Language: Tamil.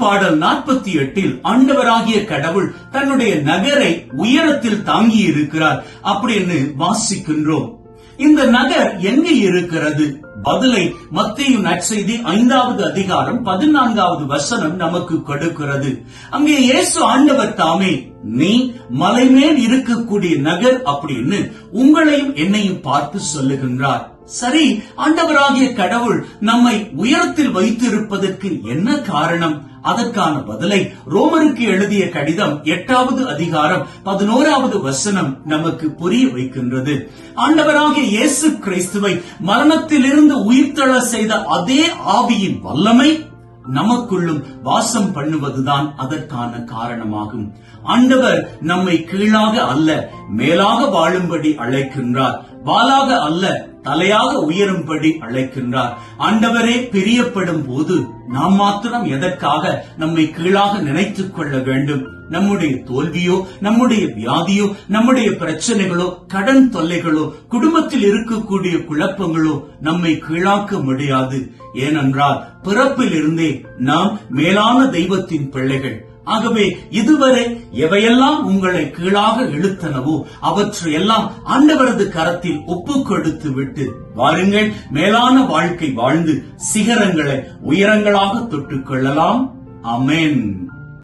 பாடல் நாற்பத்தி எட்டில் ஆண்டவராகிய கடவுள் தன்னுடைய நகரை உயரத்தில் தாங்கி இருக்கிறார் அப்படின்னு வாசிக்கின்றோம். இந்த நகர் எங்கே இருக்கிறது? பதிலை மத்தியும் நற்செய்தி ஐந்தாவது அதிகாரம் பதினான்காவது வசனம் நமக்கு கொடுக்கிறது. அங்கே இயேசு ஆண்டவர் தாமே நீ மலைமேல் இருக்கக்கூடிய நகர் அப்படின்னு உங்களையும் என்னையும் பார்த்து சொல்லுகின்றார். சரி ஆண்டவராகிய கடவுள் நம்மை உயரத்தில் வைத்திருப்பதற்கு என்ன காரணம்? அதற்கான பதிலை ரோமருக்கு எழுதிய கடிதம் எட்டாவது அதிகாரம் பதினோராவது வசனம் நமக்கு புரிய வைக்கின்றது. ஆண்டவராகிய இயேசு கிறிஸ்துவை மரணத்திலிருந்து உயிர்த்தள செய்த அதே ஆவியின் வல்லமை நமக்குள்ளும் வாசம் பண்ணுவதுதான் அதற்கான காரணமாகும். ஆண்டவர் நம்மை கீழாக அல்ல மேலாக வாழும்படி அழைக்கின்றார். வாளாக அல்ல தலையாக உயரும்படி அழைக்கின்றார். ஆண்டவரே பிரியப்படும் போது நாம் மாத்திரம் எதற்காக நம்மை கீழாக நினைத்துக் கொள்ள வேண்டும்? நம்முடைய தோல்வியோ நம்முடைய வியாதியோ நம்முடைய பிரச்சனைகளோ கடன் தொல்லைகளோ குடும்பத்தில் இருக்கக்கூடிய குழப்பங்களோ நம்மை கீழாக்க முடியாது. ஏனென்றால் பிறப்பிலிருந்தே நாம் மேலான தெய்வத்தின் பிள்ளைகள் ஆகவே இதுவரை எவையெல்லாம் உங்களை கீழாக இழுத்தனவோ அவற்றையெல்லாம் ஆண்டவரது கரத்தில் ஒப்பு கொடுத்து விட்டு வாருங்கள் மேலான வாழ்க்கை வாழ்ந்து சிகரங்களை உயரங்களாக தொட்டுக் கொள்ளலாம். அமேன்